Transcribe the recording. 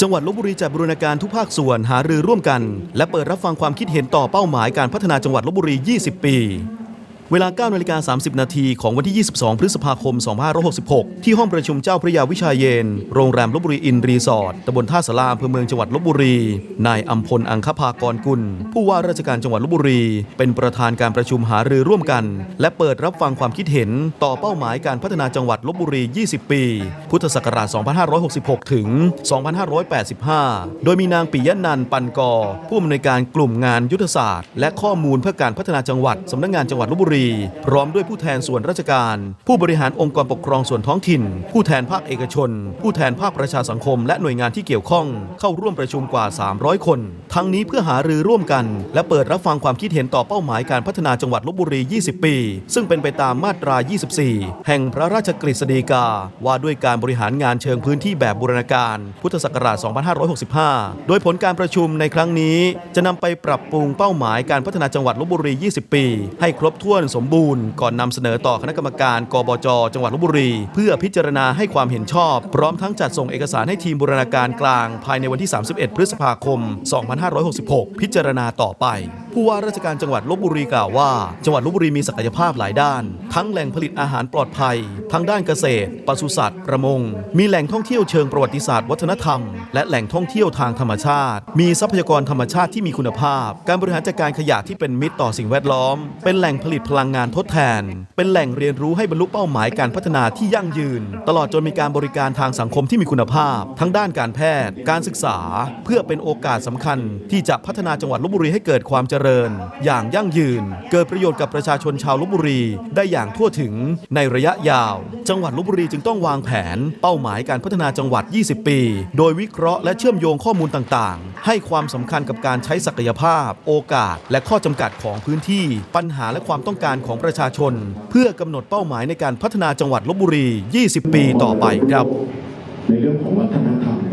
จังหวัดลบบุรีจัดบูรณาการทุกภาคส่วนหารือร่วมกัน และเปิดรับฟังความคิดเห็นต่อเป้าหมายการพัฒนาจังหวัดลบบุรี 20 ปี เวลา9นาฬิกา30 นาทีของวันที่ 22 พฤษภาคม 2566 ที่ห้องประชุมเจ้าพระยาวิชาเยน โรงแรมลบบุรีอินรีสอร์ทตำบลท่าสาราอำเภอเมืองจังหวัดลบบุรี นายอัมพล อังคภากรกุล ผู้ว่าราชการจังหวัดลบบุรี เป็นประธานการประชุมหารือร่วมกัน และเปิดรับฟังความคิดเห็น ต่อเป้าหมายการพัฒนาจังหวัดลบบุรี 20 ปี พุทธศักราช 2566 ถึง 2585 โดยมีนางปิยะนันปันกอ ผู้อำนวยการกลุ่มงานยุทธศาสตร์ และข้อมูลเพื่อการพัฒนาจังหวัดสำนักงานจังหวัดลบบุรีพร้อมด้วยผู้แทนส่วนราชการ ผู้บริหารองค์กรปกครองส่วนท้องถิ่น ผู้แทนภาคเอกชน ผู้แทนภาคประชาสังคม และหน่วยงานที่เกี่ยวข้อง เข้าร่วมประชุมกว่า 300 คน ทั้งนี้เพื่อหารือร่วมกัน และเปิดรับฟังความคิดเห็นต่อเป้าหมายการพัฒนาจังหวัดลบบุรี 20 ปี ซึ่งเป็นไปตามมาตรา 24 แห่งพระราชกฤษฎีกา ว่าด้วยการบริหารงานเชิงพื้นที่แบบบูรณาการ พุทธศักราช 2565 โดยผลการประชุมในครั้งนี้ จะนำไปปรับปรุงเป้าหมายการพัฒนาจังหวัดลบบุรี 20 ปี ให้ครบถ้วนสมบูรณ์ก่อนนำเสนอต่อคณะกรรมการกบจ จังหวัดลบบุรี เพื่อพิจารณาให้ความเห็นชอบ พร้อมทั้งจัดส่งเอกสารให้ทีมบูรณาการกลาง ภายในวันที่ 31 พฤษภาคม 2566 พิจารณาต่อไป ผู้ว่าราชการจังหวัดลบบุรีกล่าวว่า จังหวัดลบบุรีมีศักยภาพหลายด้าน ทั้งแหล่งผลิตอาหารปลอดภัย ทั้งด้านเกษตร ปศุสัตว์ ประมง มีแหล่งท่องเที่ยวเชิงประวัติศาสตร์วัฒนธรรม และแหล่งท่องเที่ยวทางธรรมชาติ มีทรัพยากรธรรมชาติที่มีคุณภาพ การบริหารจัดการขยะที่เป็นมิตรต่อสิ่งแวดล้อม เป็นแหล่งผลิตพลังงานทดแทน เป็นแหล่งเรียนรู้ให้บรรลุเป้าหมายการพัฒนาที่ยั่งยืน ตลอดจนมีการบริการทางสังคมที่มีคุณภาพ ทั้งด้านการแพทย์ การศึกษา เพื่อเป็นโอกาสสำคัญ ที่จะพัฒนาจังหวัดลบบุรีให้เกิดความเจริญอย่างยั่งยืน เกิดประโยชน์กับประชาชนชาวลบบุรี ได้อย่างทั่วถึงในระยะยาว จังหวัดลบบุรีจึงต้องวางแผน เป้าหมายการพัฒนาจังหวัด 20 ปี โดยวิเคราะห์และเชื่อมโยงข้อมูลต่างๆ ให้ความสำคัญกับการใช้ศักยภาพ โอกาส และข้อจำกัดของพื้นที่ ปัญหาและความต้องการของประชาชน เพื่อกำหนดเป้าหมายในการพัฒนาจังหวัดลบบุรี 20 ปีต่อไปครับ ในเรื่องของวัฒนธรรม